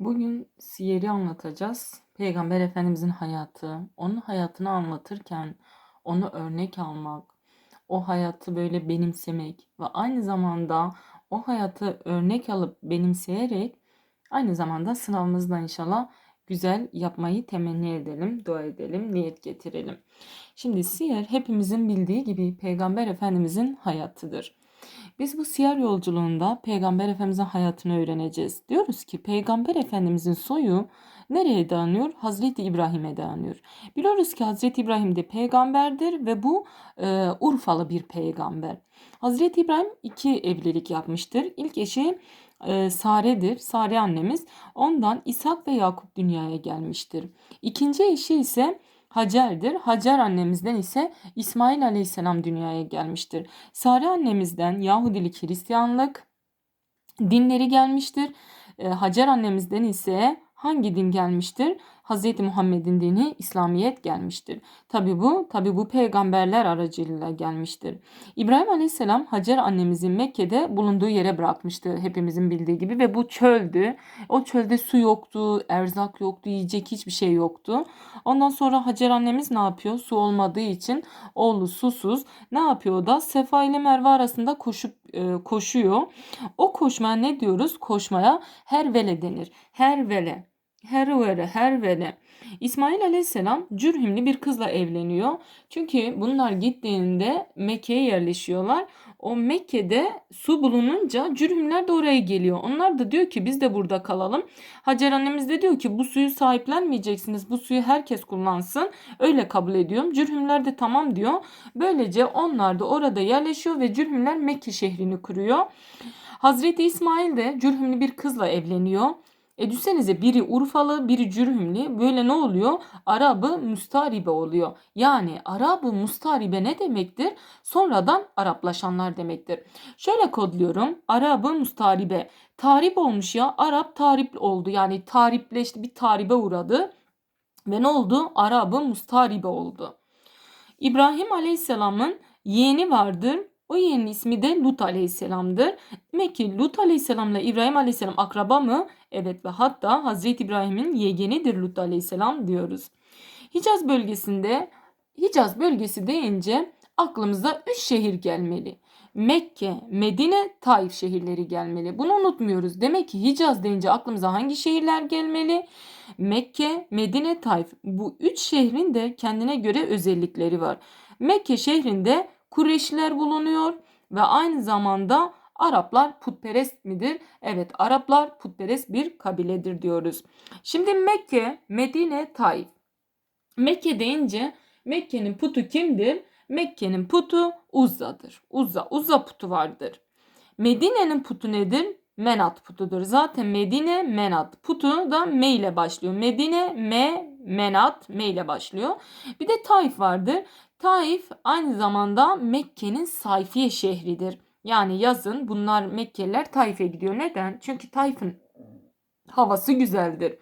Bugün Siyer'i anlatacağız. Peygamber Efendimizin hayatı, onun hayatını anlatırken onu örnek almak, o hayatı böyle benimsemek ve aynı zamanda o hayatı örnek alıp benimseyerek aynı zamanda sınavımızda inşallah güzel yapmayı temenni edelim, dua edelim, niyet getirelim. Şimdi siyer hepimizin bildiği gibi Peygamber Efendimizin hayatıdır. Biz bu siyer yolculuğunda Peygamber Efendimizin hayatını öğreneceğiz. Diyoruz ki Peygamber Efendimizin soyu nereye dayanıyor? Hazreti İbrahim'e dayanıyor. Biliyoruz ki Hazreti İbrahim de peygamberdir ve bu e, Urfalı bir peygamber. Hazreti İbrahim iki evlilik yapmıştır. İlk eşi e, Sare'dir. Sare annemiz. Ondan İshak ve Yakup dünyaya gelmiştir. İkinci eşi ise Hacer'dir. Hacer annemizden ise İsmail aleyhisselam dünyaya gelmiştir. Sare annemizden Yahudilik, Hristiyanlık dinleri gelmiştir. E, Hacer annemizden ise hangi din gelmiştir? Hz. Muhammed'in dini İslamiyet gelmiştir. Tabi bu, tabi bu peygamberler aracılığıyla gelmiştir. İbrahim Aleyhisselam Hacer annemizin Mekke'de bulunduğu yere bırakmıştı hepimizin bildiği gibi ve bu çöldü. O çölde su yoktu, erzak yoktu, yiyecek hiçbir şey yoktu. Ondan sonra Hacer annemiz ne yapıyor? Su olmadığı için oğlu susuz ne yapıyor o da? Sefa ile Merve arasında koşup e, koşuyor. O koşmaya ne diyoruz? Koşmaya her vele denir. Her vele her vere her vere. İsmail aleyhisselam Cürhümlü bir kızla evleniyor. Çünkü bunlar gittiğinde Mekke'ye yerleşiyorlar. O Mekke'de su bulununca Cürhümler de oraya geliyor. Onlar da diyor ki biz de burada kalalım. Hacer annemiz de diyor ki bu suyu sahiplenmeyeceksiniz. Bu suyu herkes kullansın. Öyle kabul ediyorum. Cürhümler de tamam diyor. Böylece onlar da orada yerleşiyor ve Cürhümler Mekke şehrini kuruyor. Hazreti İsmail de Cürhümlü bir kızla evleniyor. E düşünsenize biri Urfalı biri Cürhümlü böyle ne oluyor? Arabı Mustaribe oluyor. Yani Arabı Mustaribe ne demektir? Sonradan Araplaşanlar demektir. Şöyle kodluyorum. Arabı Mustaribe. Tarip olmuş ya. Arap tarip oldu. Yani taripleşti bir taribe uğradı. Ve ne oldu? Arabı Mustaribe oldu. İbrahim Aleyhisselam'ın yeğeni vardır. O yeğenin ismi de Lut Aleyhisselam'dır. Demek ki Lut Aleyhisselam'la İbrahim Aleyhisselam akraba mı? Evet ve hatta Hazreti İbrahim'in yeğenidir Lut Aleyhisselam diyoruz. Hicaz bölgesinde Hicaz bölgesi deyince aklımıza üç şehir gelmeli. Mekke, Medine, Taif şehirleri gelmeli. Bunu unutmuyoruz. Demek ki Hicaz deyince aklımıza hangi şehirler gelmeli? Mekke, Medine, Taif. Bu üç şehrin de kendine göre özellikleri var. Mekke şehrinde Kureyşliler bulunuyor ve aynı zamanda Araplar putperest midir? Evet Araplar putperest bir kabiledir diyoruz. Şimdi Mekke, Medine, Taif. Mekke deyince Mekke'nin putu kimdir? Mekke'nin putu Uzza'dır. Uzza, Uzza putu vardır. Medine'nin putu nedir? Menat putudur. Zaten Medine Menat putu da M ile başlıyor. Medine M Menat M ile başlıyor. Bir de Taif vardır. Taif aynı zamanda Mekke'nin sayfiye şehridir. Yani yazın bunlar Mekkeliler Taif'e gidiyor. Neden? Çünkü Taif'in havası güzeldir.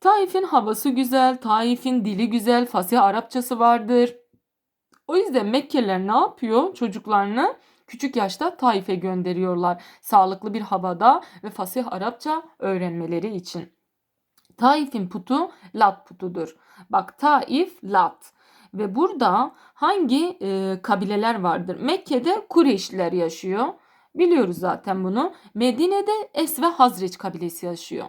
Taif'in havası güzel, Taif'in dili güzel, fasih Arapçası vardır. O yüzden Mekkeliler ne yapıyor? Çocuklarını küçük yaşta Taif'e gönderiyorlar. Sağlıklı bir havada ve fasih Arapça öğrenmeleri için. Taif'in putu Lat putudur. Bak Taif Lat. Ve burada hangi e, kabileler vardır? Mekke'de Kureyşliler yaşıyor. Biliyoruz zaten bunu. Medine'de Es ve Hazreç kabilesi yaşıyor.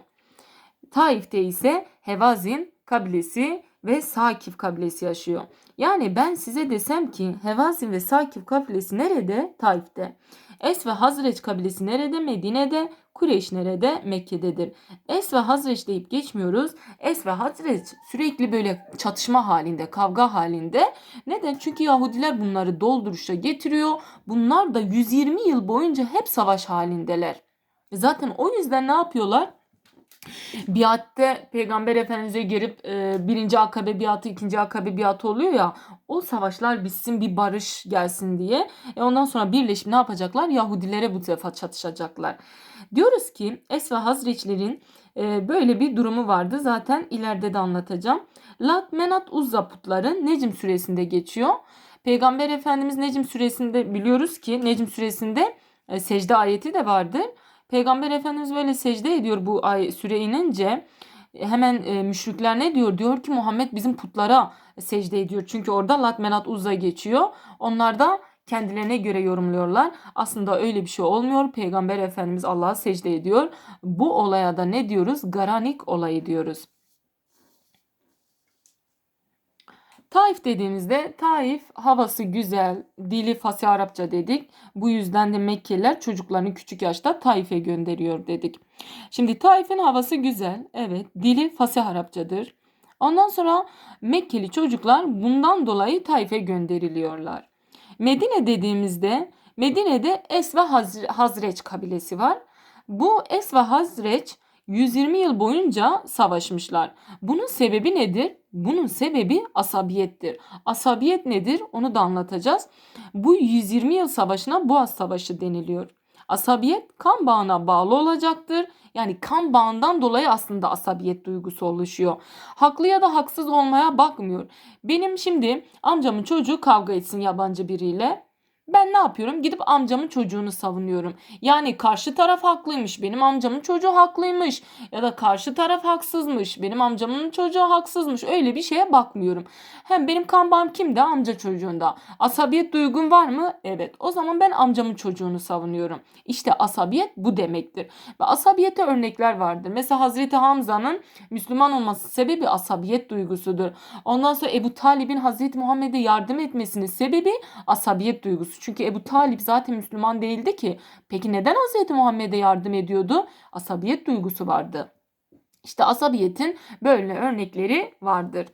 Taif'te ise Hevazin kabilesi ve Sakif kabilesi yaşıyor. Yani ben size desem ki Hevazin ve Sakif kabilesi nerede? Taif'te. Es ve Hazreç kabilesi nerede? Medine'de. Kureyş nerede? Mekke'dedir. Es ve Hazreç deyip geçmiyoruz. Es ve Hazreç sürekli böyle çatışma halinde, kavga halinde. Neden? Çünkü Yahudiler bunları dolduruşa getiriyor. Bunlar da 120 yıl boyunca hep savaş halindeler. Zaten o yüzden ne yapıyorlar? biatte Peygamber Efendimiz'e girip e, birinci akabe biatı, ikinci akabe biatı oluyor ya o savaşlar bitsin bir barış gelsin diye. E ondan sonra birleşip ne yapacaklar? Yahudilere bu defa çatışacaklar. Diyoruz ki Es ve Hazreçlerin e, böyle bir durumu vardı. Zaten ileride de anlatacağım. Lat, Menat, Uzza putları Necim suresinde geçiyor. Peygamber Efendimiz Necim suresinde biliyoruz ki Necim suresinde e, secde ayeti de vardır. Peygamber Efendimiz böyle secde ediyor bu ay süre inince. Hemen e, müşrikler ne diyor? Diyor ki Muhammed bizim putlara secde ediyor. Çünkü orada Lat Menat Uzza geçiyor. Onlar da kendilerine göre yorumluyorlar. Aslında öyle bir şey olmuyor. Peygamber Efendimiz Allah'a secde ediyor. Bu olaya da ne diyoruz? Garanik olayı diyoruz. Taif dediğimizde Taif havası güzel, dili fasih Arapça dedik. Bu yüzden de Mekkeliler çocuklarını küçük yaşta Taif'e gönderiyor dedik. Şimdi Taif'in havası güzel, evet, dili fasih Arapçadır. Ondan sonra Mekkeli çocuklar bundan dolayı Taif'e gönderiliyorlar. Medine dediğimizde Medine'de Es Hazreç kabilesi var. Bu Es Hazreç 120 yıl boyunca savaşmışlar. Bunun sebebi nedir? Bunun sebebi asabiyettir. Asabiyet nedir? Onu da anlatacağız. Bu 120 yıl savaşına Boğaz Savaşı deniliyor. Asabiyet kan bağına bağlı olacaktır. Yani kan bağından dolayı aslında asabiyet duygusu oluşuyor. Haklı ya da haksız olmaya bakmıyor. Benim şimdi amcamın çocuğu kavga etsin yabancı biriyle. Ben ne yapıyorum? Gidip amcamın çocuğunu savunuyorum. Yani karşı taraf haklıymış. Benim amcamın çocuğu haklıymış. Ya da karşı taraf haksızmış. Benim amcamın çocuğu haksızmış. Öyle bir şeye bakmıyorum. Hem benim kan kimde? Amca çocuğunda. Asabiyet duygun var mı? Evet. O zaman ben amcamın çocuğunu savunuyorum. İşte asabiyet bu demektir. Ve asabiyete örnekler vardır. Mesela Hazreti Hamza'nın Müslüman olması sebebi asabiyet duygusudur. Ondan sonra Ebu Talib'in Hazreti Muhammed'e yardım etmesinin sebebi asabiyet duygusu duygusu. Çünkü Ebu Talip zaten Müslüman değildi ki. Peki neden Hz. Muhammed'e yardım ediyordu? Asabiyet duygusu vardı. İşte asabiyetin böyle örnekleri vardır.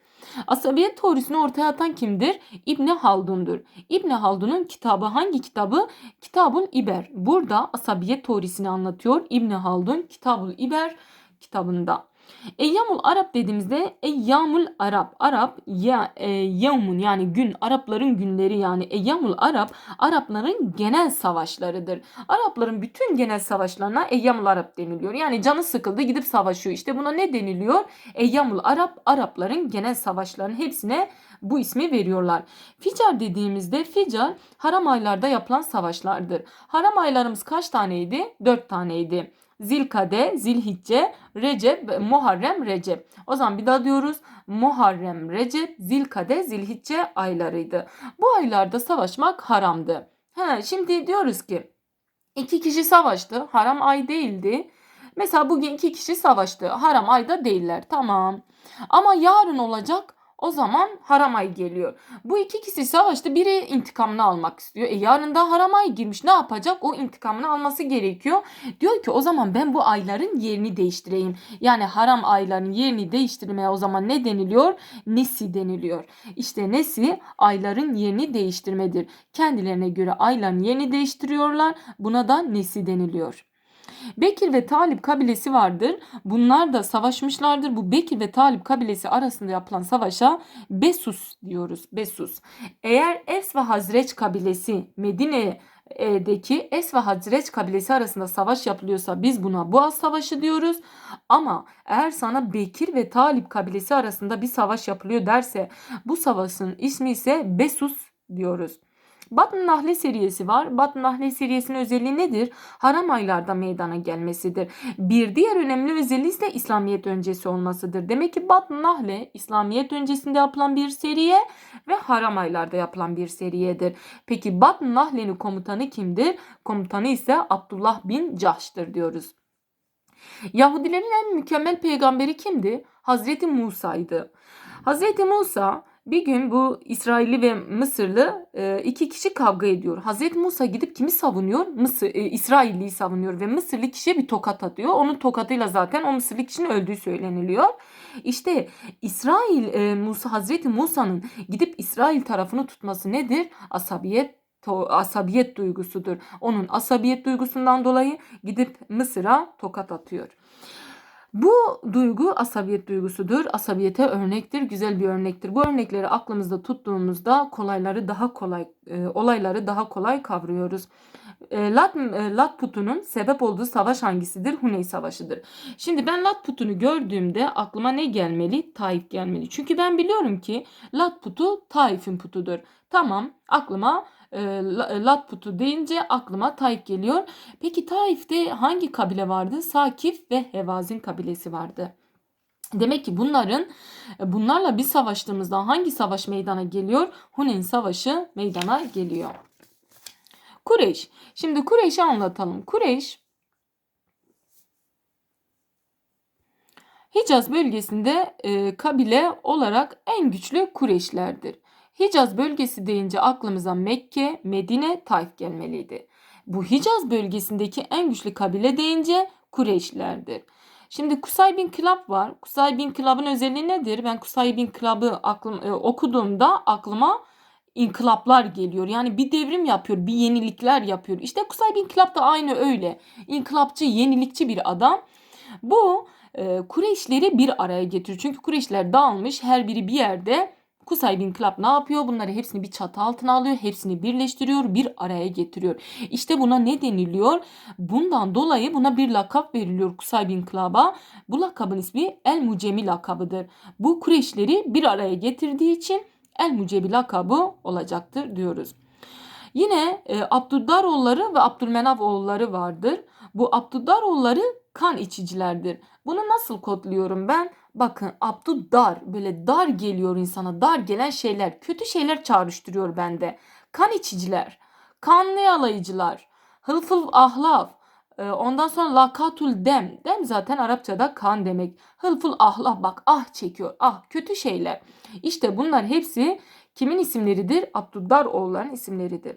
Asabiyet teorisini ortaya atan kimdir? İbni Haldun'dur. İbni Haldun'un kitabı hangi kitabı? Kitabul İber. Burada asabiyet teorisini anlatıyor İbni Haldun Kitabul İber kitabında. Eyyamul Arap dediğimizde Eyyamul Arap. Arap ya e, yevmun yani gün Arapların günleri yani Eyyamul Arap Arapların genel savaşlarıdır. Arapların bütün genel savaşlarına Eyyamul Arap deniliyor. Yani canı sıkıldı gidip savaşıyor. İşte buna ne deniliyor? Eyyamul Arap Arapların genel savaşlarının hepsine bu ismi veriyorlar. Ficar dediğimizde Ficar haram aylarda yapılan savaşlardır. Haram aylarımız kaç taneydi? Dört taneydi. Zilkade, Zilhicce, Recep, Muharrem, Recep. O zaman bir daha diyoruz. Muharrem, Recep, Zilkade, Zilhicce aylarıydı. Bu aylarda savaşmak haramdı. He, şimdi diyoruz ki iki kişi savaştı. Haram ay değildi. Mesela bugün iki kişi savaştı. Haram ayda değiller. Tamam. Ama yarın olacak o zaman Haramay geliyor. Bu iki kişi savaşta biri intikamını almak istiyor. E yarın da Haramay girmiş. Ne yapacak? O intikamını alması gerekiyor. Diyor ki o zaman ben bu ayların yerini değiştireyim. Yani haram ayların yerini değiştirmeye o zaman ne deniliyor? Nesi deniliyor. İşte nesi ayların yerini değiştirmedir. Kendilerine göre ayların yerini değiştiriyorlar. Buna da nesi deniliyor. Bekir ve Talip kabilesi vardır. Bunlar da savaşmışlardır. Bu Bekir ve Talip kabilesi arasında yapılan savaşa Besus diyoruz. Besus. Eğer Es ve Hazreç kabilesi Medine'deki Es ve Hazreç kabilesi arasında savaş yapılıyorsa biz buna Boğaz Savaşı diyoruz. Ama eğer sana Bekir ve Talip kabilesi arasında bir savaş yapılıyor derse bu savaşın ismi ise Besus diyoruz. Batn Nahle seriyesi var. Batn Nahle serisinin özelliği nedir? Haram aylarda meydana gelmesidir. Bir diğer önemli özelliği ise İslamiyet öncesi olmasıdır. Demek ki Batn Nahle İslamiyet öncesinde yapılan bir seriye ve haram aylarda yapılan bir seriyedir. Peki Batn Nahle'nin komutanı kimdir? Komutanı ise Abdullah bin Cahş'tır diyoruz. Yahudilerin en mükemmel peygamberi kimdi? Hazreti Musa'ydı. Hazreti Musa bir gün bu İsrailli ve Mısırlı e, iki kişi kavga ediyor. Hazreti Musa gidip kimi savunuyor? Mısır, e, İsrailliyi savunuyor ve Mısırlı kişiye bir tokat atıyor. Onun tokatıyla zaten o Mısırlı kişinin öldüğü söyleniliyor. İşte İsrail e, Musa Hazreti Musa'nın gidip İsrail tarafını tutması nedir? Asabiyet asabiyet duygusudur. Onun asabiyet duygusundan dolayı gidip Mısır'a tokat atıyor. Bu duygu asabiyet duygusudur. Asabiyete örnektir, güzel bir örnektir. Bu örnekleri aklımızda tuttuğumuzda kolayları daha kolay, e, olayları daha kolay kavruyoruz. E, Lat, e, Lat putunun sebep olduğu savaş hangisidir? Huney Savaşı'dır. Şimdi ben Lat putunu gördüğümde aklıma ne gelmeli? Taif gelmeli. Çünkü ben biliyorum ki Lat putu Taif'in putudur. Tamam aklıma e, La- Lat putu deyince aklıma Taif geliyor. Peki Taif'te hangi kabile vardı? Sakif ve Hevazin kabilesi vardı. Demek ki bunların bunlarla bir savaştığımızda hangi savaş meydana geliyor? Huneyn Savaşı meydana geliyor. Kureyş. Şimdi Kureyş'i anlatalım. Kureyş Hicaz bölgesinde e, kabile olarak en güçlü Kureyşlerdir. Hicaz bölgesi deyince aklımıza Mekke, Medine, Taif gelmeliydi. Bu Hicaz bölgesindeki en güçlü kabile deyince Kureyşlerdir. Şimdi Kusay bin Kilab var. Kusay bin Kilab'ın özelliği nedir? Ben Kusay bin Kilab'ı aklım, e, okuduğumda aklıma inkılaplar geliyor. Yani bir devrim yapıyor, bir yenilikler yapıyor. İşte Kusay bin Kilab da aynı öyle. İnkılapçı, yenilikçi bir adam. Bu e, Kureyşleri bir araya getiriyor. Çünkü Kureyşler dağılmış, her biri bir yerde. Kusay bin Kilab ne yapıyor? Bunları hepsini bir çatı altına alıyor, hepsini birleştiriyor, bir araya getiriyor. İşte buna ne deniliyor? Bundan dolayı buna bir lakap veriliyor Kusay bin Kilab'a. Bu lakabın ismi El Mucemi lakabıdır. Bu Kureyşleri bir araya getirdiği için El Mucebi lakabı olacaktır diyoruz. Yine e, Abdüddaroğulları ve Abdülmenaf oğulları vardır. Bu Abdüddaroğulları kan içicilerdir. Bunu nasıl kodluyorum ben? Bakın Abdüddar böyle dar geliyor insana. Dar gelen şeyler, kötü şeyler çağrıştırıyor bende. Kan içiciler, kanlı yalayıcılar, hılfıl ahlaf, e, Ondan sonra lakatul dem. Dem zaten Arapçada kan demek. Hılful ahlaf bak ah çekiyor. Ah kötü şeyler. İşte bunlar hepsi kimin isimleridir? Abdüddar oğulların isimleridir.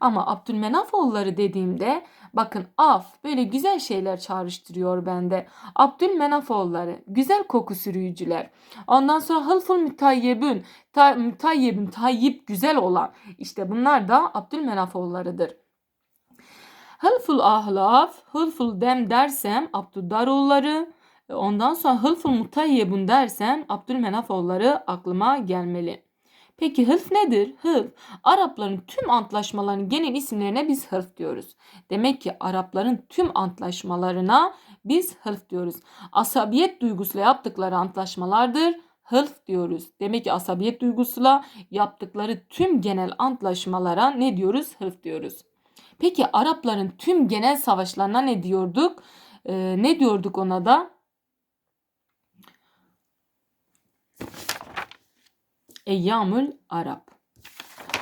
Ama Abdülmenaf oğulları dediğimde bakın af böyle güzel şeyler çağrıştırıyor bende. Abdülmenaf oğulları güzel koku sürüyücüler. Ondan sonra hılful mütayyebün ta, mütayyebün tayyip güzel olan işte bunlar da Abdülmenaf oğullarıdır. Hılful ahlaf, hılful dem dersem Abdüddaroğulları, ondan sonra hılful mutayyebun dersem Abdülmenafoğulları aklıma gelmeli. Peki hılf nedir? Hılf, Arapların tüm antlaşmalarının genel isimlerine biz hılf diyoruz. Demek ki Arapların tüm antlaşmalarına biz hılf diyoruz. Asabiyet duygusuyla yaptıkları antlaşmalardır. Hılf diyoruz. Demek ki asabiyet duygusuyla yaptıkları tüm genel antlaşmalara ne diyoruz? Hılf diyoruz. Peki Arapların tüm genel savaşlarına ne diyorduk? Ee, ne diyorduk ona da? Eyyamül Arap.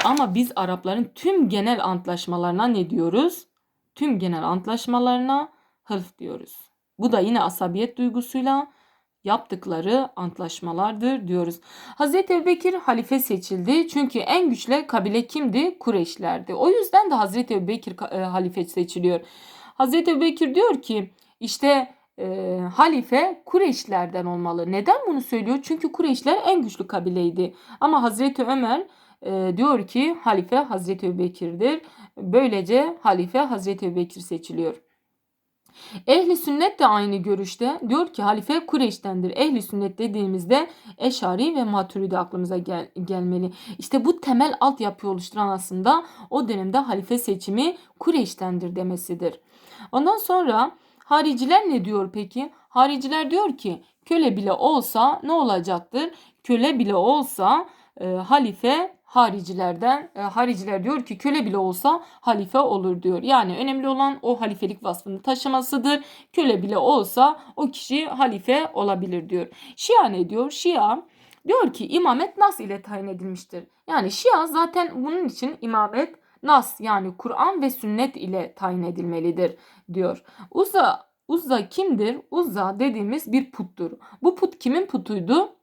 Ama biz Arapların tüm genel antlaşmalarına ne diyoruz? Tüm genel antlaşmalarına hılf diyoruz. Bu da yine asabiyet duygusuyla yaptıkları antlaşmalardır diyoruz. Hazreti Ebubekir halife seçildi. Çünkü en güçlü kabile kimdi? Kureyşlerdi. O yüzden de Hazreti Ebubekir e, halife seçiliyor. Hazreti Ebubekir diyor ki işte e, halife Kureyşlerden olmalı. Neden bunu söylüyor? Çünkü Kureyşler en güçlü kabileydi. Ama Hazreti Ömer e, diyor ki halife Hazreti Ebubekir'dir. Böylece halife Hazreti Ebubekir seçiliyor. Ehli sünnet de aynı görüşte. Diyor ki halife Kureyş'tendir. Ehli sünnet dediğimizde Eşari ve Maturidi aklımıza gel gelmeli. İşte bu temel altyapı oluşturan aslında o dönemde halife seçimi Kureyş'tendir demesidir. Ondan sonra hariciler ne diyor peki? Hariciler diyor ki köle bile olsa ne olacaktır? Köle bile olsa e, halife haricilerden e, hariciler diyor ki köle bile olsa halife olur diyor. Yani önemli olan o halifelik vasfını taşımasıdır. Köle bile olsa o kişi halife olabilir diyor. Şia ne diyor? Şia diyor ki imamet nas ile tayin edilmiştir. Yani Şia zaten bunun için imamet nas yani Kur'an ve sünnet ile tayin edilmelidir diyor. Uzza Uzza kimdir? Uzza dediğimiz bir puttur. Bu put kimin putuydu?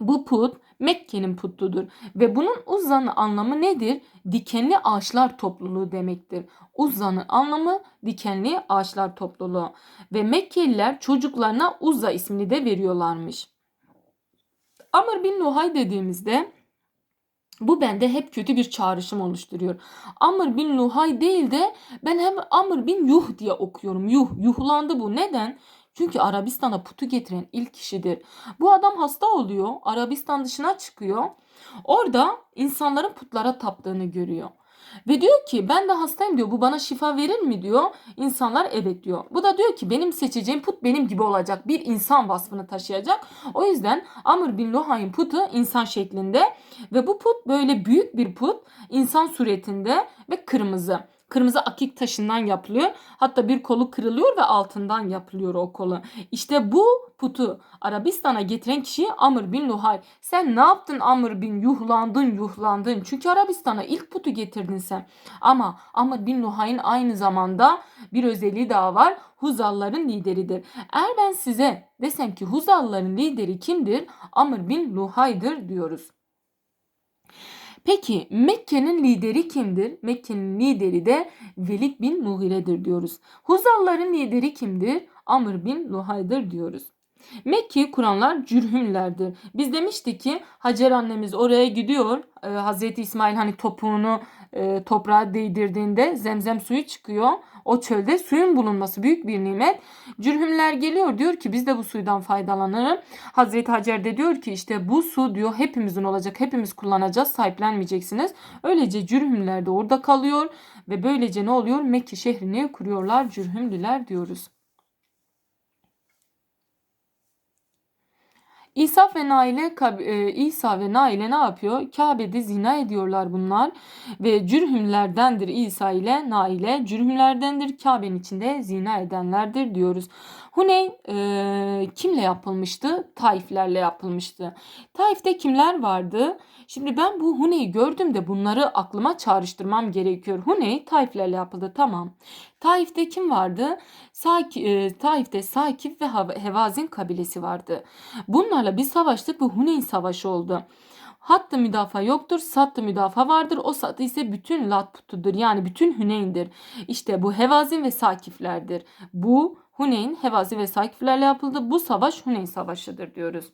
Bu put Mekke'nin putudur ve bunun Uzza'nın anlamı nedir? Dikenli ağaçlar topluluğu demektir. Uzza'nın anlamı dikenli ağaçlar topluluğu ve Mekkeliler çocuklarına Uzza ismini de veriyorlarmış. Amr bin Luhay dediğimizde bu bende hep kötü bir çağrışım oluşturuyor. Amr bin Luhay değil de ben hem Amr bin Yuh diye okuyorum. Yuh, yuhlandı bu. Neden? Çünkü Arabistan'a putu getiren ilk kişidir. Bu adam hasta oluyor. Arabistan dışına çıkıyor. Orada insanların putlara taptığını görüyor. Ve diyor ki ben de hastayım diyor. Bu bana şifa verir mi diyor. İnsanlar evet diyor. Bu da diyor ki benim seçeceğim put benim gibi olacak. Bir insan vasfını taşıyacak. O yüzden Amr bin Luhay'ın putu insan şeklinde ve bu put böyle büyük bir put insan suretinde ve kırmızı. Kırmızı akik taşından yapılıyor. Hatta bir kolu kırılıyor ve altından yapılıyor o kolu. İşte bu putu Arabistan'a getiren kişi Amr bin Luhay. Sen ne yaptın Amr bin yuhlandın yuhlandın. Çünkü Arabistan'a ilk putu getirdin sen. Ama Amr bin Luhay'ın aynı zamanda bir özelliği daha var. Huzalların lideridir. Eğer ben size desem ki Huzalların lideri kimdir? Amr bin Luhay'dır diyoruz. Peki Mekke'nin lideri kimdir? Mekke'nin lideri de Velid bin Mughire'dir diyoruz. Huzalların lideri kimdir? Amr bin Luhay'dır diyoruz. Mekke'yi kuranlar cürhümlerdir. Biz demiştik ki Hacer annemiz oraya gidiyor. Ee, Hazreti İsmail hani topuğunu e, toprağa değdirdiğinde zemzem suyu çıkıyor. O çölde suyun bulunması büyük bir nimet. Cürhümler geliyor diyor ki biz de bu suydan faydalanırım. Hazreti Hacer de diyor ki işte bu su diyor hepimizin olacak. Hepimiz kullanacağız sahiplenmeyeceksiniz. Öylece cürhümler de orada kalıyor ve böylece ne oluyor? Mekke şehrini kuruyorlar cürhümlüler diyoruz. İsa ve Nail'e e, İsa ve Nail'e ne yapıyor? Kabe'de zina ediyorlar bunlar ve cürhümlerdendir İsa ile Nail'e cürhümlerdendir Kabe'nin içinde zina edenlerdir diyoruz. Huneyn e, kimle yapılmıştı? Taiflerle yapılmıştı. Taif'te kimler vardı? Şimdi ben bu Huney'i gördüm de bunları aklıma çağrıştırmam gerekiyor. Huney Taiflerle yapıldı tamam. Taif'te kim vardı? Saki, e, Taif'te Sakif ve Hevazin kabilesi vardı. Bunlarla bir savaştık ve Huneyn savaşı oldu. Hattı müdafaa yoktur, sattı müdafaa vardır. O satı ise bütün lat putudur. Yani bütün Hüneyn'dir. İşte bu Hevazin ve Sakiflerdir. Bu Huneyn, Hevazi ve Sakiflerle yapıldı. Bu savaş Huneyn Savaşı'dır diyoruz.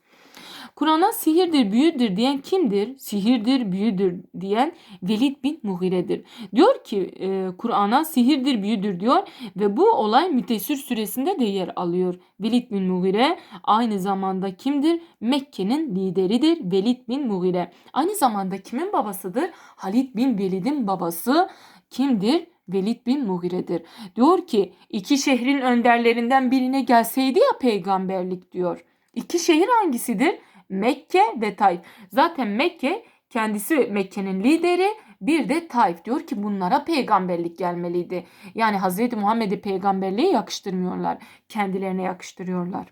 Kur'an'a sihirdir, büyüdür diyen kimdir? Sihirdir, büyüdür diyen Velid bin Mughire'dir. Diyor ki e, Kur'an'a sihirdir, büyüdür diyor ve bu olay Mütesir suresinde de yer alıyor. Velid bin Mughire aynı zamanda kimdir? Mekke'nin lideridir Velid bin Mughire. Aynı zamanda kimin babasıdır? Halid bin Velid'in babası kimdir? Velid bin Mughire'dir. Diyor ki iki şehrin önderlerinden birine gelseydi ya peygamberlik diyor. İki şehir hangisidir? Mekke ve Taif. Zaten Mekke kendisi Mekke'nin lideri bir de Taif diyor ki bunlara peygamberlik gelmeliydi. Yani Hz. Muhammed'e peygamberliği yakıştırmıyorlar. Kendilerine yakıştırıyorlar.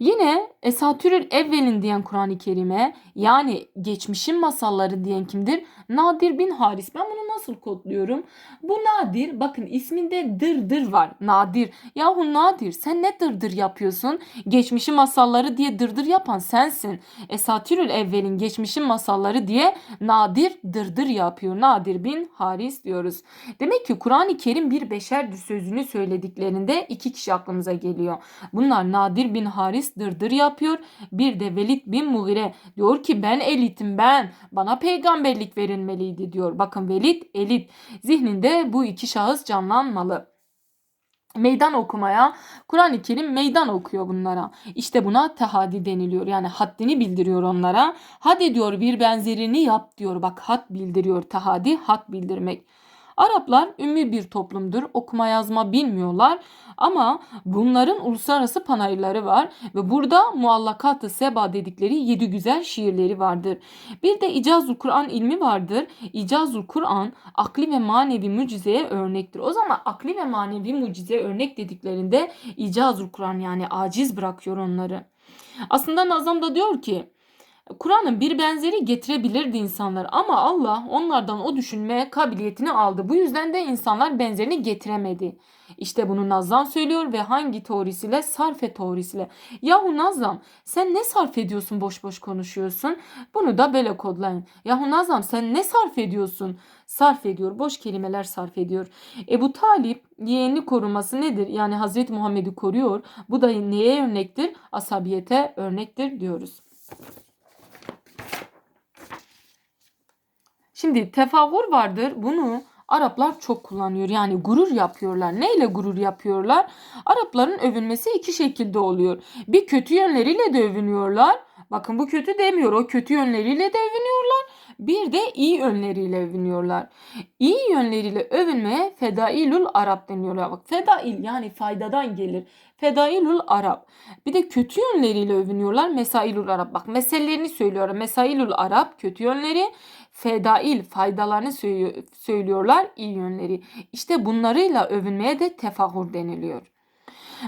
Yine Esatürül Evvelin diyen Kur'an-ı Kerim'e yani geçmişin masalları diyen kimdir? Nadir bin Haris. Ben bunu nasıl kodluyorum? Bu Nadir bakın isminde dırdır var. Nadir. Yahu Nadir sen ne dırdır yapıyorsun? Geçmişin masalları diye dırdır yapan sensin. Esatürül Evvelin geçmişin masalları diye Nadir dırdır yapıyor. Nadir bin Haris diyoruz. Demek ki Kur'an-ı Kerim bir beşer sözünü söylediklerinde iki kişi aklımıza geliyor. Bunlar Nadir bin Haris dırdır yapıyor. Bir de Velid bin Mughire diyor ki ben elitim ben. Bana peygamberlik verilmeliydi diyor. Bakın Velid elit. Zihninde bu iki şahıs canlanmalı meydan okumaya Kur'an-ı Kerim meydan okuyor bunlara. İşte buna tehadi deniliyor. Yani haddini bildiriyor onlara. Hadi diyor bir benzerini yap diyor. Bak had bildiriyor. Tehadi had bildirmek. Araplar ümmi bir toplumdur. Okuma yazma bilmiyorlar ama bunların uluslararası panayırları var ve burada muallakat-ı seba dedikleri yedi güzel şiirleri vardır. Bir de İcazul Kur'an ilmi vardır. İcazul Kur'an akli ve manevi mucizeye örnektir. O zaman akli ve manevi mucize örnek dediklerinde İcazul Kur'an yani aciz bırakıyor onları. Aslında Nazım da diyor ki Kur'an'ın bir benzeri getirebilirdi insanlar ama Allah onlardan o düşünme kabiliyetini aldı. Bu yüzden de insanlar benzerini getiremedi. İşte bunu Nazlam söylüyor ve hangi teorisiyle? Sarfe teorisiyle. Yahu Nazlam sen ne sarf ediyorsun boş boş konuşuyorsun? Bunu da böyle kodlayın. Yahu Nazlam sen ne sarf ediyorsun? Sarf ediyor. Boş kelimeler sarf ediyor. Ebu Talip yeğenini koruması nedir? Yani Hazreti Muhammed'i koruyor. Bu da neye örnektir? Asabiyete örnektir diyoruz. Şimdi tefavvur vardır. Bunu Araplar çok kullanıyor. Yani gurur yapıyorlar. Neyle gurur yapıyorlar? Arapların övünmesi iki şekilde oluyor. Bir kötü yönleriyle de övünüyorlar. Bakın bu kötü demiyor. O kötü yönleriyle de övünüyorlar. Bir de iyi yönleriyle övünüyorlar. İyi yönleriyle övünmeye fedailul Arap deniyorlar. Bak fedail yani faydadan gelir. Fedailul Arap. Bir de kötü yönleriyle övünüyorlar. Mesailul Arap. Bak meselelerini söylüyorum. Mesailul Arap kötü yönleri. Fedail faydalarını söylüyor- söylüyorlar iyi yönleri. İşte bunlarıyla övünmeye de tefahur deniliyor.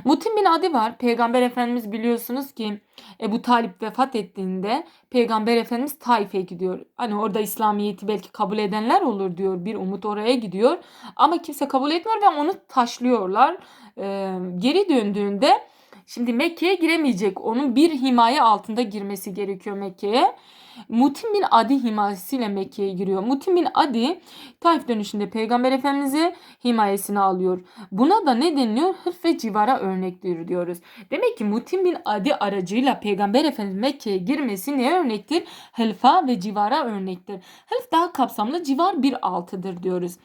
Mutim bin Adi var. Peygamber Efendimiz biliyorsunuz ki Ebu Talip vefat ettiğinde Peygamber Efendimiz Taif'e gidiyor. Hani orada İslamiyet'i belki kabul edenler olur diyor. Bir umut oraya gidiyor. Ama kimse kabul etmiyor ve onu taşlıyorlar. Ee, geri döndüğünde şimdi Mekke'ye giremeyecek. Onun bir himaye altında girmesi gerekiyor Mekke'ye. Mutim bin Adi himayesiyle Mekke'ye giriyor. Mutim bin Adi Taif dönüşünde Peygamber Efendimiz'i himayesine alıyor. Buna da ne deniliyor? Hırf ve civara örnektir diyoruz. Demek ki Mutim bin Adi aracıyla Peygamber Efendimiz Mekke'ye girmesi ne örnektir? Hılfa ve civara örnektir. Hılf daha kapsamlı, civar bir altıdır diyoruz.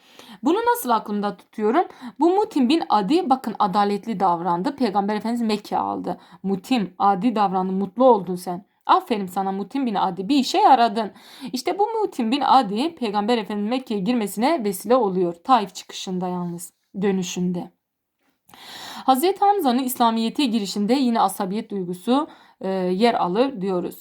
Bunu nasıl aklımda tutuyorum? Bu Mutim bin Adi bakın adaletli davrandı. Peygamber Efendimiz Mekke aldı. Mutim, adi davrandı. Mutlu oldun sen. Aferin sana Mutim bin Adi bir işe yaradın. İşte bu Mutim bin Adi Peygamber Efendimiz Mekke'ye girmesine vesile oluyor. Taif çıkışında yalnız dönüşünde. Hazreti Hamza'nın İslamiyet'e girişinde yine asabiyet duygusu e, yer alır diyoruz.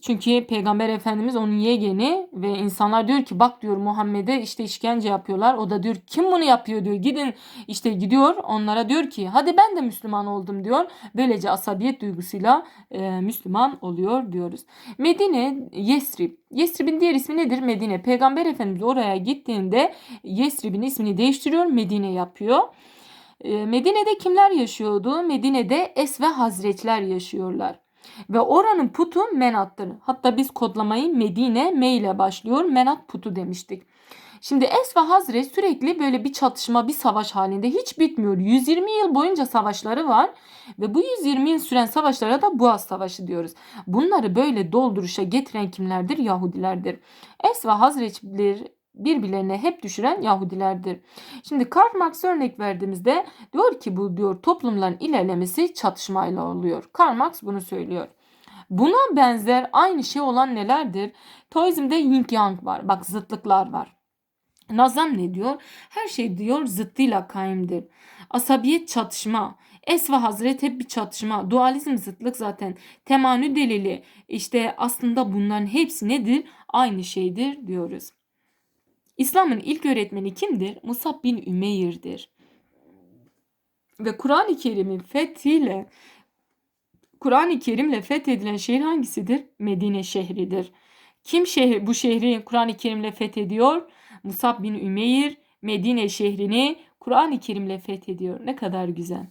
Çünkü Peygamber Efendimiz onun yeğeni ve insanlar diyor ki bak diyor Muhammed'e işte işkence yapıyorlar. O da diyor kim bunu yapıyor diyor. Gidin işte gidiyor onlara diyor ki hadi ben de Müslüman oldum diyor. Böylece asabiyet duygusuyla e, Müslüman oluyor diyoruz. Medine Yesrib. Yesrib'in diğer ismi nedir? Medine. Peygamber Efendimiz oraya gittiğinde Yesrib'in ismini değiştiriyor. Medine yapıyor. E, Medine'de kimler yaşıyordu? Medine'de Es ve Hazretler yaşıyorlar. Ve oranın putu Menat'tır. Hatta biz kodlamayı Medine Me ile başlıyor. Menat putu demiştik. Şimdi Es ve Hazret sürekli böyle bir çatışma, bir savaş halinde hiç bitmiyor. 120 yıl boyunca savaşları var ve bu 120 yıl süren savaşlara da Boğaz Savaşı diyoruz. Bunları böyle dolduruşa getiren kimlerdir? Yahudilerdir. Es ve Hazretler birbirlerine hep düşüren Yahudilerdir. Şimdi Karl Marx örnek verdiğimizde diyor ki bu diyor toplumların ilerlemesi çatışmayla oluyor. Karl Marx bunu söylüyor. Buna benzer aynı şey olan nelerdir? Toizm'de yin yang var. Bak zıtlıklar var. Nazam ne diyor? Her şey diyor zıttıyla kaimdir. Asabiyet çatışma. Es ve Hazret hep bir çatışma. Dualizm zıtlık zaten. Temanü delili. İşte aslında bunların hepsi nedir? Aynı şeydir diyoruz. İslam'ın ilk öğretmeni kimdir? Musab bin Ümeyr'dir. Ve Kur'an-ı Kerim'in fethiyle Kur'an-ı Kerim'le fethedilen şehir hangisidir? Medine şehridir. Kim şehir, bu şehri Kur'an-ı Kerim'le fethediyor? Musab bin Ümeyr Medine şehrini Kur'an-ı Kerim'le fethediyor. Ne kadar güzel.